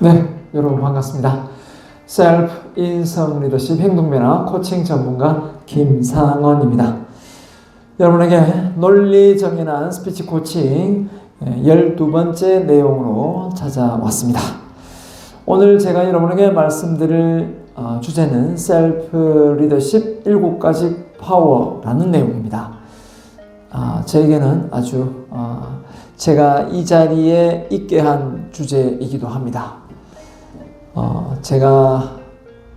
네, 여러분 반갑습니다. 셀프 인성 리더십 행동 변화 코칭 전문가 김상원입니다. 여러분에게 논리 정연한 스피치 코칭 12번째 내용으로 찾아왔습니다. 오늘 제가 여러분에게 말씀드릴 어, 주제는 셀프 리더십 7가지 파워라는 내용입니다. 아, 저에게는 아주 어, 제가 이 자리에 있게 한 주제이기도 합니다. 어, 제가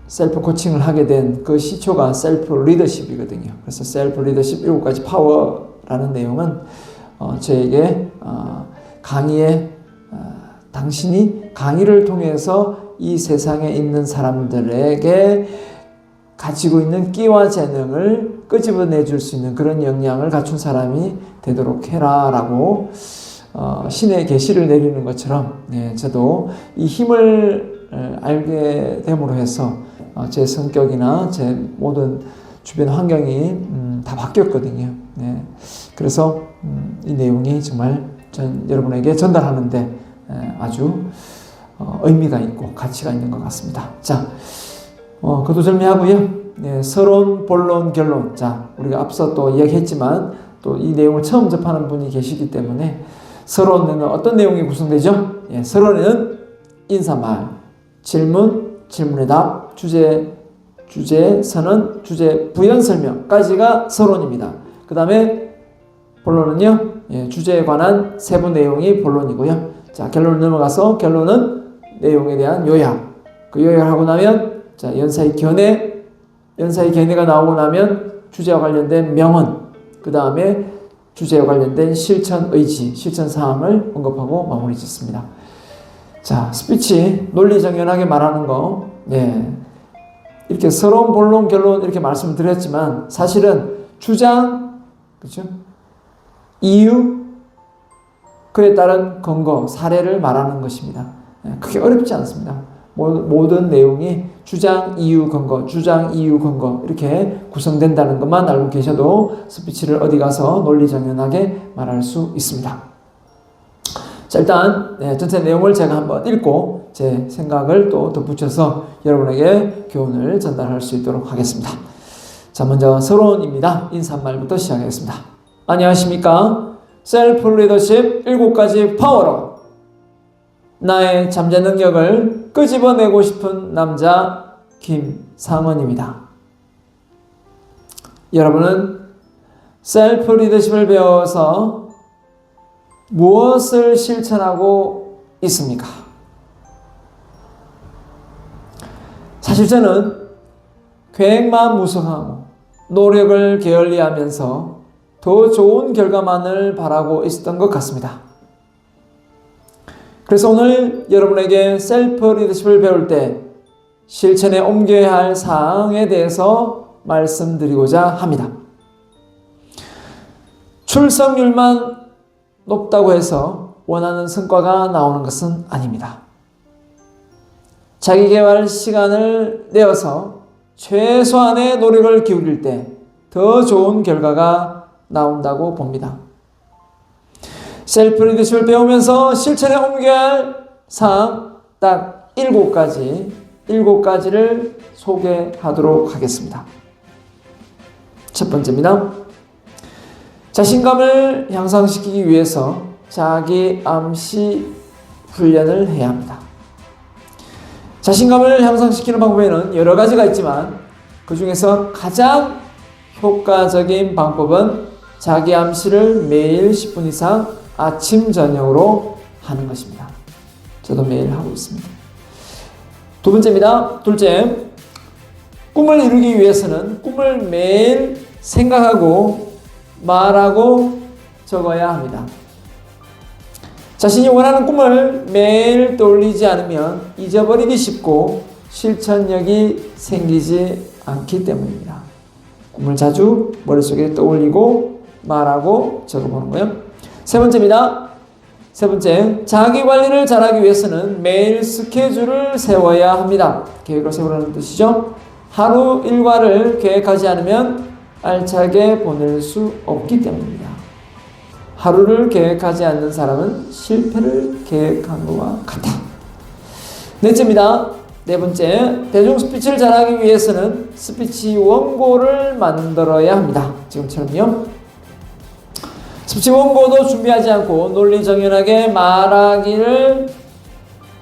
셀프 코칭을 하게 된 그 시초가 셀프 리더십이거든요. 그래서 셀프 리더십 7가지 파워라는 내용은 어, 저에게 어, 강의에 어, 당신이 강의를 통해서 이 세상에 있는 사람들에게 가지고 있는 끼와 재능을 끄집어내 줄 수 있는 그런 역량을 갖춘 사람이 되도록 해라라고 어, 신의 계시를 내리는 것처럼 네, 저도 이 힘을 에, 알게 됨으로 해서 어, 제 성격이나 제 모든 주변 환경이 음, 다 바뀌었거든요. 네, 그래서 음, 이 내용이 정말 전 여러분에게 전달하는데 에, 아주 어, 의미가 있고 가치가 있는 것 같습니다. 자, 어, 거두절미하고요. 네, 서론, 본론, 결론. 자, 우리가 앞서 또 이야기했지만 또 이 내용을 처음 접하는 분이 계시기 때문에 서론에는 어떤 내용이 구성되죠? 예, 서론에는 인사말, 질문, 질문의 답, 주제, 주제, 선언, 주제, 부연 설명까지가 서론입니다. 그 다음에 본론은요, 예, 주제에 관한 세부 내용이 본론이고요. 자, 결론 넘어가서 결론은 내용에 대한 요약. 그 요약하고 나면 자, 연사의 견해, 연사의 견해가 나오고 나면 주제와 관련된 명언, 그 다음에 주제와 관련된 실천 의지, 실천 사항을 언급하고 마무리 짓습니다. 자, 스피치 논리정연하게 말하는 거, 네. 이렇게 서론, 본론, 결론 이렇게 말씀을 드렸지만 사실은 주장, 그렇죠? 이유, 그에 따른 근거, 사례를 말하는 것입니다. 네, 크게 어렵지 않습니다. 모든 내용이 주장, 이유, 근거, 주장, 이유, 근거 이렇게 구성된다는 것만 알고 계셔도 스피치를 어디 가서 논리정연하게 말할 수 있습니다. 자 일단 네, 전체 내용을 제가 한번 읽고 제 생각을 또 덧붙여서 여러분에게 교훈을 전달할 수 있도록 하겠습니다. 자 먼저 서론입니다. 인사말부터 시작하겠습니다. 안녕하십니까? 셀프 리더십 7가지 파워로 나의 잠재 능력을 끄집어내고 싶은 남자 김상원입니다. 여러분은 셀프 리더십을 배워서 무엇을 실천하고 있습니까? 사실 저는 계획만 무성하고 노력을 게을리하면서 더 좋은 결과만을 바라고 있었던 것 같습니다. 그래서 오늘 여러분에게 셀프 리더십을 배울 때 실천에 옮겨야 할 사항에 대해서 말씀드리고자 합니다. 출석률만 높다고 해서 원하는 성과가 나오는 것은 아닙니다. 자기 개발 시간을 내어서 최소한의 노력을 기울일 때 더 좋은 결과가 나온다고 봅니다. 셀프 리더십을 배우면서 실천에 옮겨야 할 사항 딱 7가지, 7가지를 소개하도록 하겠습니다. 첫 번째입니다. 자신감을 향상시키기 위해서 자기 암시 훈련을 해야 합니다. 자신감을 향상시키는 방법에는 여러 가지가 있지만 그 중에서 가장 효과적인 방법은 자기 암시를 매일 10분 이상 아침 저녁으로 하는 것입니다. 저도 매일 하고 있습니다. 두 번째입니다. 둘째, 꿈을 이루기 위해서는 꿈을 매일 생각하고 말하고 적어야 합니다. 자신이 원하는 꿈을 매일 떠올리지 않으면 잊어버리기 쉽고 실천력이 생기지 않기 때문입니다. 꿈을 자주 머릿속에 떠올리고 말하고 적어보는 거예요. 세 번째입니다. 세 번째, 자기 관리를 잘하기 위해서는 매일 스케줄을 세워야 합니다. 계획을 세우라는 뜻이죠. 하루 일과를 계획하지 않으면 알차게 보낼 수 없기 때문입니다. 하루를 계획하지 않는 사람은 실패를 계획한 것과 같다. 넷째입니다. 네 번째, 대중 스피치를 잘하기 위해서는 스피치 원고를 만들어야 합니다. 지금처럼요. 스피치 원고도 준비하지 않고 논리 정연하게 말하기를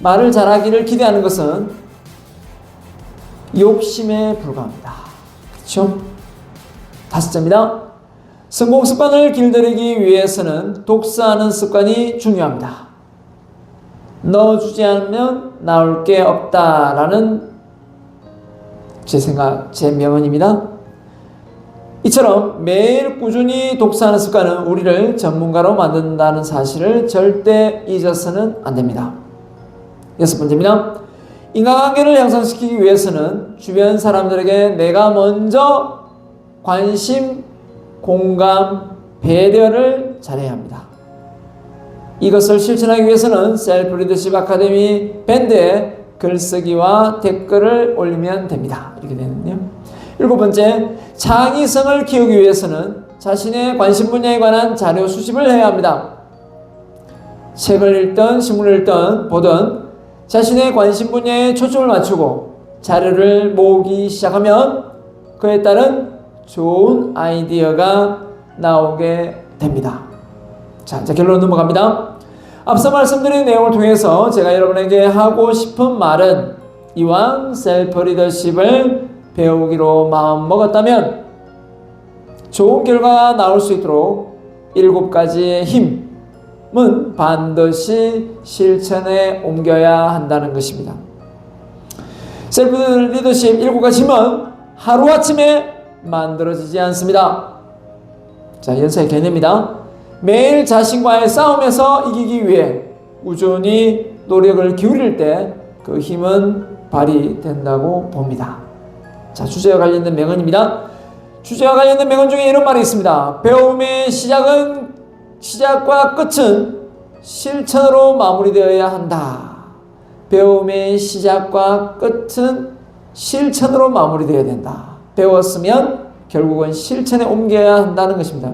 말을 잘하기를 기대하는 것은 욕심에 불과합니다. 그렇죠? 다섯째입니다. 성공 습관을 길들이기 위해서는 독서하는 습관이 중요합니다. 넣어주지 않으면 나올 게 없다라는 제 생각, 제 명언입니다. 이처럼 매일 꾸준히 독서하는 습관은 우리를 전문가로 만든다는 사실을 절대 잊어서는 안 됩니다. 여섯 번째입니다. 인간관계를 향상시키기 위해서는 주변 사람들에게 내가 먼저 관심, 공감, 배려를 잘해야 합니다. 이것을 실천하기 위해서는 셀프 리더십 아카데미 밴드에 글쓰기와 댓글을 올리면 됩니다. 이렇게 되는데요. 일곱 번째, 창의성을 키우기 위해서는 자신의 관심 분야에 관한 자료 수집을 해야 합니다. 책을 읽든 신문을 읽든 보든 자신의 관심 분야에 초점을 맞추고 자료를 모으기 시작하면 그에 따른 좋은 아이디어가 나오게 됩니다. 자, 이제 결론 넘어갑니다. 앞서 말씀드린 내용을 통해서 제가 여러분에게 하고 싶은 말은 이왕 셀프 리더십을 배우기로 마음 먹었다면 좋은 결과가 나올 수 있도록 일곱 가지의 힘은 반드시 실천에 옮겨야 한다는 것입니다. 셀프 리더십 일곱 가지 힘은 하루아침에 만들어지지 않습니다. 자, 연사의 개념입니다. 매일 자신과의 싸움에서 이기기 위해 꾸준히 노력을 기울일 때 그 힘은 발휘된다고 봅니다. 자, 주제와 관련된 명언입니다. 주제와 관련된 명언 중에 이런 말이 있습니다. 배움의 시작은 시작과 끝은 실천으로 마무리되어야 한다. 배움의 시작과 끝은 실천으로 마무리되어야 된다. 배웠으면 결국은 실천에 옮겨야 한다는 것입니다.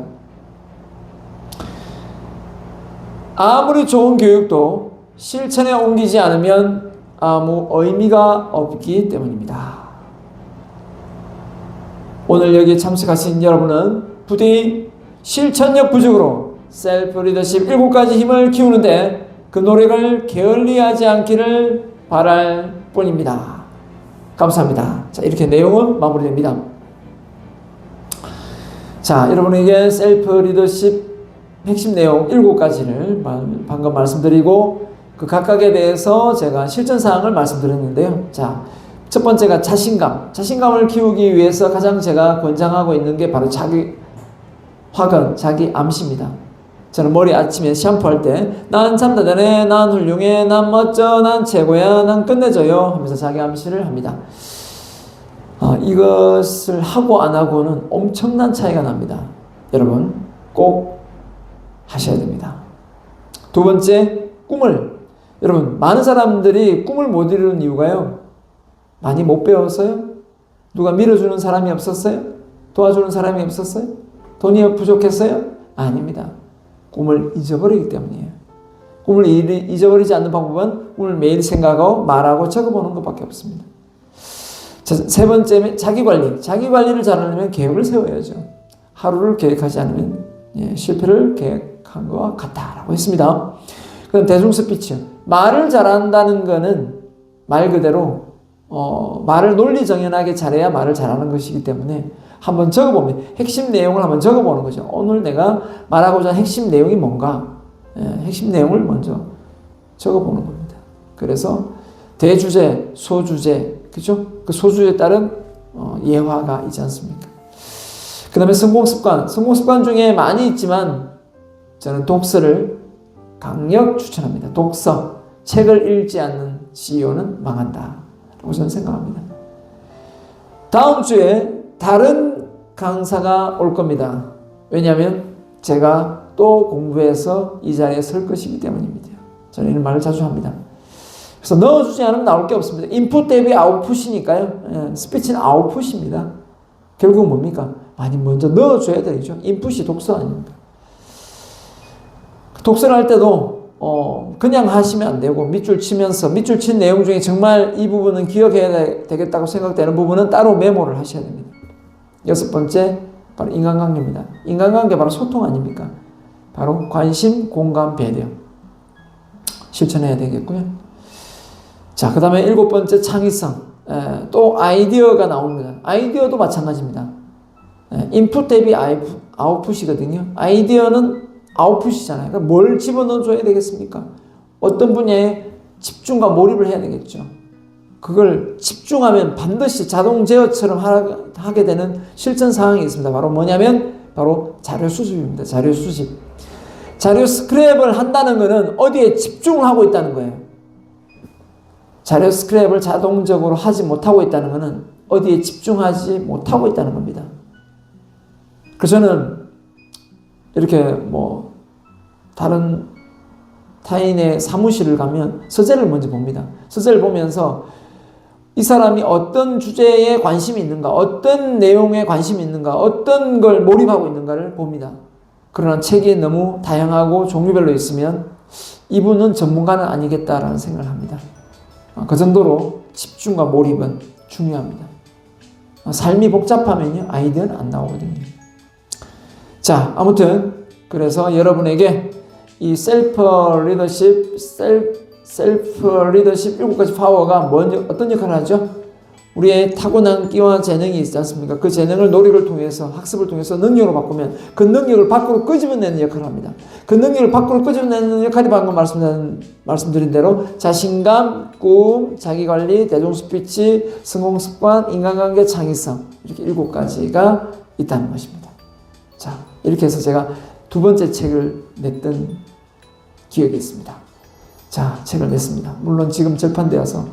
아무리 좋은 교육도 실천에 옮기지 않으면 아무 의미가 없기 때문입니다. 오늘 여기 참석하신 여러분은 부디 실천력 부족으로 셀프 리더십 7가지 힘을 키우는데 그 노력을 게을리하지 않기를 바랄 뿐입니다. 감사합니다. 자, 이렇게 내용은 마무리됩니다. 자, 여러분에게 셀프 리더십 핵심 내용 7가지를 방금 말씀드리고 그 각각에 대해서 제가 실전 사항을 말씀드렸는데요. 자, 첫 번째가 자신감. 자신감을 키우기 위해서 가장 제가 권장하고 있는 게 바로 자기 확언, 자기 암시입니다. 저는 머리 아침에 샴푸할 때, 난참 대단해, 난 훌륭해, 난 멋져, 난 최고야, 난 끝내줘요 하면서 자기 암시를 합니다. 어, 이것을 하고 안 하고는 엄청난 차이가 납니다. 여러분, 꼭 하셔야 됩니다. 두 번째, 꿈을. 여러분, 많은 사람들이 꿈을 못 이루는 이유가요. 많이 못 배웠어요? 누가 밀어주는 사람이 없었어요? 도와주는 사람이 없었어요? 돈이 부족했어요? 아닙니다. 꿈을 잊어버리기 때문이에요. 꿈을 잊어버리지 않는 방법은 꿈을 매일 생각하고 말하고 적어보는 것밖에 없습니다. 세 번째, 자기 관리. 자기 관리를 잘하려면 계획을 세워야죠. 하루를 계획하지 않으면 예, 실패를 계획한 것과 같다라고 했습니다. 그럼 대중 스피치. 말을 잘한다는 것은 말 그대로 어, 말을 논리 정연하게 잘해야 말을 잘하는 것이기 때문에 한번 적어보면 핵심 내용을 한번 적어보는 거죠. 오늘 내가 말하고자 하는 핵심 내용이 뭔가 예, 핵심 내용을 먼저 적어보는 겁니다. 그래서 대주제, 소주제, 그죠? 그 소주에 따른 어, 예화가 있지 않습니까? 그 다음에 성공 습관. 성공 습관 중에 많이 있지만 저는 독서를 강력 추천합니다. 독서. 책을 읽지 않는 CEO는 망한다. 라고 저는 생각합니다. 다음 주에 다른 강사가 올 겁니다. 왜냐하면 제가 또 공부해서 이 자리에 설 것이기 때문입니다. 저는 이런 말을 자주 합니다. 그래서 넣어주지 않으면 나올 게 없습니다. 인풋 대비 아웃풋이니까요. 예, 스피치는 아웃풋입니다. 결국 뭡니까? 많이 먼저 넣어줘야 되죠. 인풋이 독서 아닙니까? 독서를 할 때도 어, 그냥 하시면 안 되고 밑줄 치면서 밑줄 친 내용 중에 정말 이 부분은 기억해야 되- 되겠다고 생각되는 부분은 따로 메모를 하셔야 됩니다. 여섯 번째 바로 인간관계입니다. 인간관계 바로 소통 아닙니까? 바로 관심, 공감, 배려 실천해야 되겠고요. 자, 그 다음에 일곱 번째 창의성. 에, 또 아이디어가 나옵니다. 아이디어도 마찬가지입니다. 에, 인풋 대비 아이프- 아웃풋이거든요. 아이디어는 아웃풋이잖아요. 그러니까 뭘 집어넣어 줘야 되겠습니까? 어떤 분야에 집중과 몰입을 해야 되겠죠. 그걸 집중하면 반드시 자동 제어처럼 하- 하게 되는 실전 상황이 있습니다. 바로 뭐냐면 바로 자료 수집입니다. 자료 수집. 자료 스크랩을 한다는 것은 어디에 집중을 하고 있다는 거예요. 자료 스크랩을 자동적으로 하지 못하고 있다는 것은 어디에 집중하지 못하고 있다는 겁니다. 그래서 저는 이렇게 뭐 다른 타인의 사무실을 가면 서재를 먼저 봅니다. 서재를 보면서 이 사람이 어떤 주제에 관심이 있는가, 어떤 내용에 관심이 있는가, 어떤 걸 몰입하고 있는가를 봅니다. 그러나 책이 너무 다양하고 종류별로 있으면 이분은 전문가는 아니겠다라는 생각을 합니다. 아, 그 정도로 집중과 몰입은 중요합니다. 아, 삶이 복잡하면요, 아이디어는 안 나오거든요. 자, 아무튼, 그래서 여러분에게 이 셀프 리더십, 셀, 셀프 리더십 일곱 가지 파워가 뭔, 어떤 역할을 하죠? 우리의 타고난 끼와 재능이 있지 않습니까? 그 재능을 노력을 통해서 학습을 통해서 능력으로 바꾸면 그 능력을 밖으로 끄집어내는 역할을 합니다. 그 능력을 밖으로 끄집어내는 역할이 방금 말씀드린, 말씀드린 대로 자신감, 꿈, 자기관리, 대중스피치, 성공습관, 인간관계, 창의성 이렇게 일곱 가지가 있다는 것입니다. 자 이렇게 해서 제가 두 번째 책을 냈던 기억이 있습니다. 자 책을 냈습니다. 물론 지금 절판되어서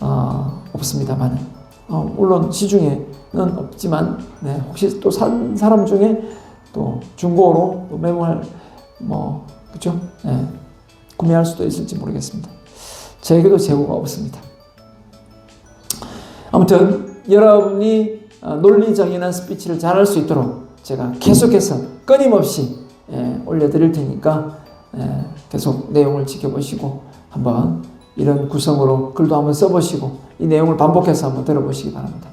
어, 없습니다만, 어, 물론 시중에는 없지만, 네, 혹시 또 산 사람 중에 또 중고로 또 메모할, 뭐, 그죠? 네, 구매할 수도 있을지 모르겠습니다. 저에게도 재고가 없습니다. 아무튼, 여러분이 어, 논리적인 스피치를 잘 할 수 있도록 제가 계속해서 끊임없이 예, 올려드릴 테니까 예, 계속 내용을 지켜보시고 한번 이런 구성으로 글도 한번 써보시고 이 내용을 반복해서 한번 들어보시기 바랍니다.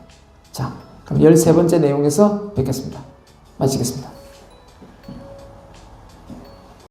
자, 그럼 13번째 내용에서 뵙겠습니다. 마치겠습니다.